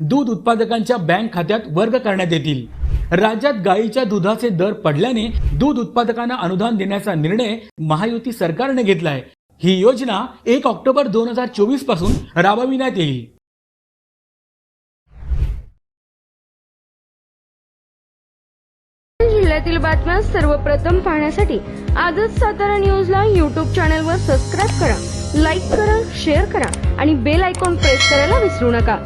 दूध उत्पादकांच्या बँक खात्यात वर्ग करण्यात येतील. राज्यात गायीच्या दुधाचे दर पडल्याने दूध उत्पादकांना अनुदान देण्याचा निर्णय महायुती सरकारने घेतलाय. ही योजना एक ऑक्टोबर दोन हजार चोवीसपासून राबविण्यात येईल. जिल्ह्यातील बातम्या सर्वप्रथम पाहण्यासाठी आजच सातारा न्यूजला युट्यूब चॅनलवर सबस्क्राईब करा लाईक करा शेअर करा आणि बेल आयकॉन प्रेस करायला विसरू नका.